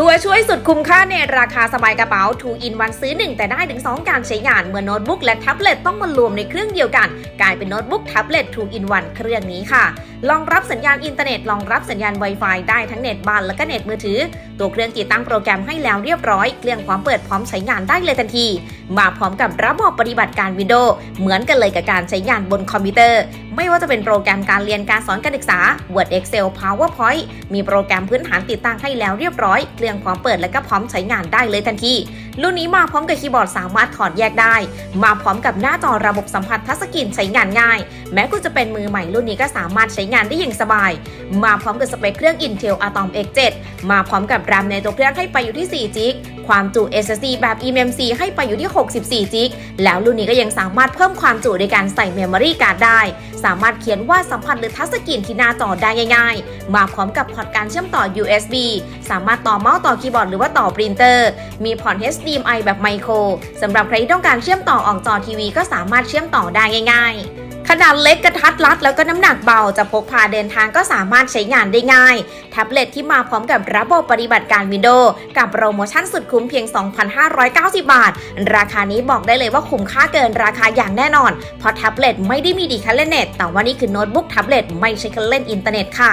ตัวช่วยสุดคุ้มค่าในราคาสบายกระเป๋า 2 in 1 ซื้อ 1 แต่ได้ถึง 2 การใช้งาน เมื่อโน้ตบุ๊กและแท็บเล็ตต้องมารวมในเครื่องเดียวกัน กลายเป็นโน้ตบุ๊กแท็บเล็ต2 in 1เครื่องนี้ค่ะรองรับสัญญาณอินเทอร์เน็ตรองรับสัญญาณ Wi-Fi ได้ทั้งเน็ตบ้านและก็เน็ตมือถือ ตัวเครื่องติดตั้งโปรแกรมให้แล้วเรียบร้อย เครื่องพร้อมเปิดพร้อมใช้งานได้เลยทันที มาพร้อมกับระบบปฏิบัติการ Windows เหมือนกันเลยกับการใช้งานบนคอมพิวเตอร์ ไม่ว่าจะเป็นโปรแกรมการเรียนการสอนการศึกษา Word Excel PowerPoint มีโปรแกรมพื้นฐานติดตั้งให้แล้วเรียบร้อย เครื่องพร้อมเปิดและก็พร้อมใช้งานได้เลยทันที รุ่นนี้มาพร้อมกับคีย์บอร์ดสามารถถอดแยกได้ มาพร้อมกับหน้าจอระบบสัมผัสทัชสกรีนใช้งานง่าย แม้คุณจะเป็นมือใหม่รุ่นนี้ก็สามารถใช้งานได้อย่างสบาย มาพร้อมกับสเปคเครื่อง Intel Atom X7 มาพร้อมกับ RAM ในตัวเครื่องให้ไปอยู่ที่4 g b ความจุ SSD แบบ eMMC ให้ไปอยู่ที่ 64 g b แล้วรุ่นนี้ก็ยังสามารถเพิ่มความจุในการใส่ Memory Card ได้ สามารถเขียนว่าสัมผัสหรือทัชสกรีนที่หน้าจอได้ง่าย ๆ มาพร้อมกับพอร์ตการเชื่อมต่อ USB สามารถต่อเมาส์ต่อคีย์บอร์ดหรือว่าต่อปรินเตอร์ มีพอร์ต HDMI แบบไมโครสำหรับใครที่ต้องการเชื่อมต่อออกจอทีวีก็สามารถเชื่อมต่อได้ง่าย ๆขนาดเล็กกระทัดรัดแล้วก็น้ำหนักเบาจะพกพาเดินทางก็สามารถใช้งานได้ง่าย แท็บเล็ตที่มาพร้อมกับระบบปฏิบัติการ Windows กับโปรโมชั่นสุดคุ้มเพียง 2,590 บาท ราคานี้บอกได้เลยว่าคุ้มค่าเกินราคาอย่างแน่นอน เพราะแท็บเล็ตไม่ได้มีดีแค่เล่นเน็ตแต่ว่านี่คือโน้ตบุ๊กแท็บเล็ตไม่ใช่แค่เล่นอินเทอร์เน็ตค่ะ